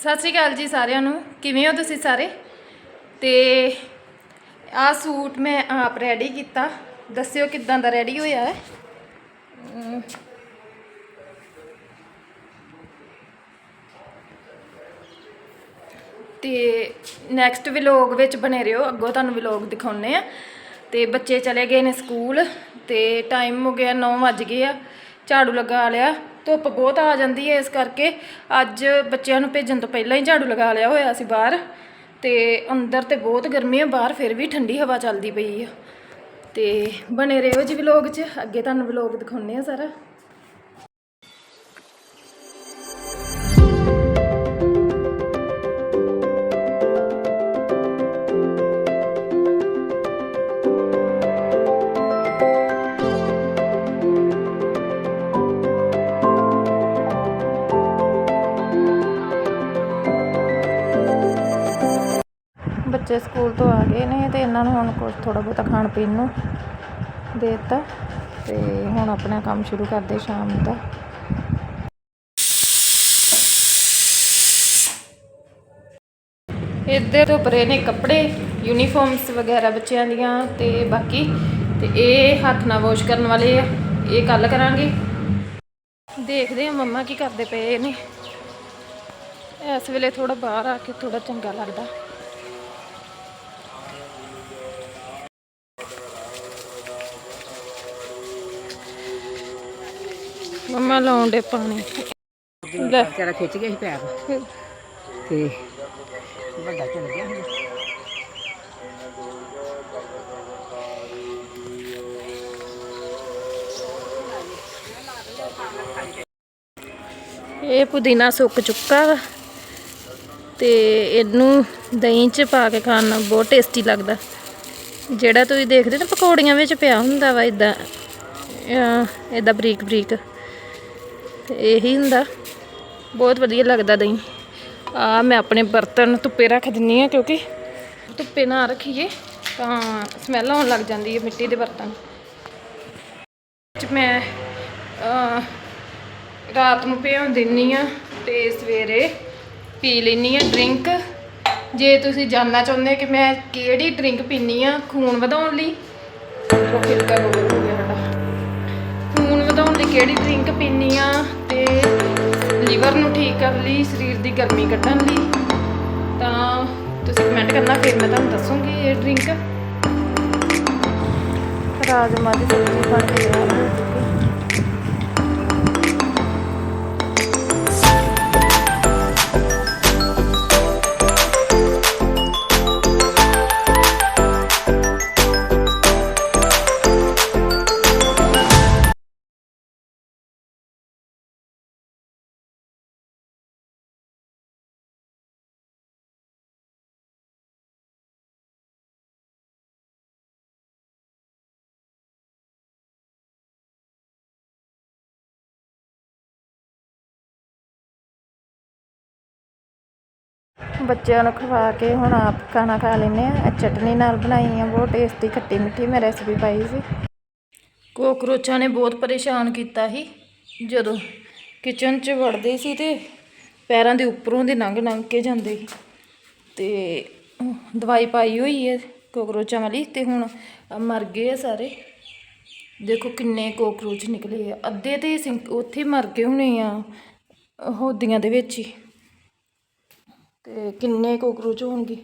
ਸਤਿ ਸ਼੍ਰੀ ਅਕਾਲ ਜੀ ਸਾਰਿਆਂ ਨੂੰ। ਕਿਵੇਂ ਹੋ ਤੁਸੀਂ ਸਾਰੇ? ਤੇ ਆਹ ਸੂਟ ਮੈਂ ਆਪ ਰੈਡੀ ਕੀਤਾ। ਦੱਸਿਓ ਕਿੱਦਾਂ ਦਾ ਰੈਡੀ ਹੋਇਆ ਹੈ? ਅਮ, ਤੇ ਨੈਕਸਟ ਵਲੌਗ ਵਿੱਚ ਬਣੇ ਰਹੋ। ਅੱਗੋਂ ਤੁਹਾਨੂੰ ਵਲੌਗ ਦਿਖਾਉਣੇ ਆ ਤੇ ਬੱਚੇ ਚਲੇ ਗਏ ਨੇ ਸਕੂਲ ਤੇ ਟਾਈਮ ਹੋ ਗਿਆ 9 ਵੱਜ ਗਏ ਆ। ਝਾੜੂ ਲਗਾ ਲਿਆ। ਧੁੱਪ ਬਹੁਤ ਆ ਜਾਂਦੀ ਹੈ ਇਸ ਕਰਕੇ ਅੱਜ ਬੱਚਿਆਂ ਨੂੰ ਭੇਜਣ ਤੋਂ ਪਹਿਲਾਂ ਹੀ ਝਾੜੂ ਲਗਾ ਲਿਆ ਹੋਇਆ ਸੀ ਬਾਹਰ ਤੇ ਅੰਦਰ ਤੇ ਬਹੁਤ ਗਰਮੀ ਆ, ਬਾਹਰ ਫਿਰ ਵੀ ਠੰਡੀ ਹਵਾ ਚੱਲਦੀ ਪਈ ਆ। ਤੇ ਬਣੇ ਰਹੋ ਜੀ ਵਲੌਗ 'ਚ, ਅੱਗੇ ਤੁਹਾਨੂੰ ਵਲੌਗ ਦਿਖਾਉਣੇ ਆ ਸਾਰਾ। ਬੱਚੇ ਸਕੂਲ ਤੋਂ ਆ ਗਏ ਨੇ ਤੇ ਇਹਨਾਂ ਨੂੰ ਹੁਣ ਕੁਝ ਥੋੜਾ ਬਹੁਤਾ ਖਾਣ ਪੀਣ ਨੂੰ ਦੇ ਦਿੱਤਾ ਤੇ ਹੁਣ ਆਪਣਾ ਕੰਮ ਸ਼ੁਰੂ ਕਰਦੇ ਸ਼ਾਮ ਦਾ। ਇੱਧਰ ਤੋਂ ਨੇ ਕੱਪੜੇ ਯੂਨੀਫਾਰਮਸ ਵਗੈਰਾ ਬੱਚਿਆਂ ਦੀਆਂ ਤੇ ਬਾਕੀ, ਤੇ ਇਹ ਹੱਥ ਨਾਲ ਵਾਸ਼ ਕਰਨ ਵਾਲੇ ਆ, ਇਹ ਕੱਲ ਕਰਾਂਗੇ। ਦੇਖਦੇ ਆ ਮੰਮਾ ਕੀ ਕਰਦੇ ਪਏ ਨੇ। ਇਸ ਵੇਲੇ ਥੋੜਾ ਬਾਹਰ ਆ ਕੇ ਥੋੜਾ ਚੰਗਾ ਲੱਗਦਾ। ਮੰਮਾ ਲਾਉਂਦੇ ਪਾਣੀ। ਲੈ। ਵਿਚਾਰਾ ਖਿੱਚ ਗਿਆ ਸੀ ਪੈਪ। ਤੇ ਵੱਡਾ ਚੱਲ ਗਿਆ ਸੀ। ਇਹ ਪੁਦੀਨਾ ਸੁੱਕ ਚੁੱਕਾ ਵਾ। ਤੇ ਇਹਨੂੰ ਦਹੀਂ 'ਚ ਪਾ ਕੇ ਖਾਣ ਨਾਲ ਬਹੁਤ ਟੇਸਟੀ ਲੱਗਦਾ। ਜਿਹੜਾ ਤੁਸੀਂ ਦੇਖਦੇ ਨਾ ਪਕੌੜੀਆਂ ਵਿੱਚ ਪਿਆ ਹੁੰਦਾ ਵਾ ਇਦਾਂ ਇਦਾਂ ਬਰੀਕ ਬਰੀਕ ਇਹੀ ਹੁੰਦਾ। ਬਹੁਤ ਵਧੀਆ ਲੱਗਦਾ ਦਹੀਂ। ਆ ਮੈਂ ਆਪਣੇ ਬਰਤਨ ਧੁੱਪੇ ਰੱਖ ਦਿੰਨੀ ਆ ਕਿਉਂਕਿ ਧੁੱਪੇ ਨਾ ਰੱਖੀਏ ਤਾਂ ਸਮੈਲ ਆਉਣ ਲੱਗ ਜਾਂਦੀ ਹੈ ਮਿੱਟੀ ਦੇ ਬਰਤਨ। ਚ ਮੈਂ ਰਾਤ ਨੂੰ ਭਿਉਂ ਦਿੰਨੀ ਆ ਤੇ ਸਵੇਰੇ ਪੀ ਲੈਣੀ ਆ ਡਰਿੰਕ ਜੇ ਤੁਸੀਂ ਜਾਣਨਾ ਚਾਹੁੰਦੇ ਕਿ ਮੈਂ ਕਿਹੜੀ ਡਰਿੰਕ ਪੀਨੀ ਆ, ਖੂਨ ਵਧਾਉਣ ਲਈ। ਉਹ ਫਿਲਕਾ ਹੋ ਗਿਆ ਸਾਡਾ। ਖੂਨ ਵਧਾਉਣ ਲਈ ਕਿਹੜੀ ਡਰਿੰਕ ਪੀਨੀ ਆ? ਤੇ ਨੂੰ ਠੀਕ ਕਰਨ ਲਈ, ਸਰੀਰ ਦੀ ਗਰਮੀ ਕੱਢਣ ਲਈ। ਤਾਂ ਤੁਸੀਂ ਕਮੈਂਟ ਕਰਨਾ, ਫਿਰ ਮੈਂ ਤੁਹਾਨੂੰ ਦੱਸੂਗੀ ਇਹ ਡਰਿੰਕ ਰਾਜਮਾ ਦੀ ਸਬਜ਼ੀ ਬਣ ਕੇ ਤਿਆਰ ਬੱਚਿਆਂ ਨੂੰ ਖਵਾ ਕੇ ਹੁਣ ਆਪ ਖਾਣਾ ਖਾ ਲੈਂਦੇ ਆ। ਇਹ ਚਟਨੀ ਨਾਲ ਬਣਾਈ ਆ, ਬਹੁਤ ਟੇਸਟੀ ਖੱਟੀ ਮਿੱਠੀ ਮੈਂ ਰੈਸਪੀ ਪਾਈ ਸੀ। ਕੋਕਰੋਚਾਂ ਨੇ ਬਹੁਤ ਪਰੇਸ਼ਾਨ ਕੀਤਾ ਸੀ। ਜਦੋਂ ਕਿਚਨ 'ਚ ਵੜਦੇ ਸੀ ਤੇ ਪੈਰਾਂ ਦੇ ਉੱਪਰੋਂ ਦੇ ਲੰਘ ਲੰਘ ਕੇ ਜਾਂਦੇ ਸੀ। ਤੇ ਦਵਾਈ ਪਾਈ ਹੋਈ ਹੈ ਕੋਕਰੋਚਾਂ ਵਾਲੀ ਤੇ ਹੁਣ ਮਰ ਗਏ ਆ ਸਾਰੇ। ਦੇਖੋ ਕਿੰਨੇ ਕੋਕਰੋਚ ਨਿਕਲੇ ਆ। ਅੱਧੇ ਤੇ ਸਿੰਕ ਉੱਥੇ ਹੀ ਮਰ ਗਏ ਹੋਣੇ ਆ ਹੋਦੀਆਂ ਦੇ ਵਿੱਚ ਹੀ। ਅਤੇ ਕਿੰਨੇ ਕੋਕਰੋਚ ਹੋਣਗੇ?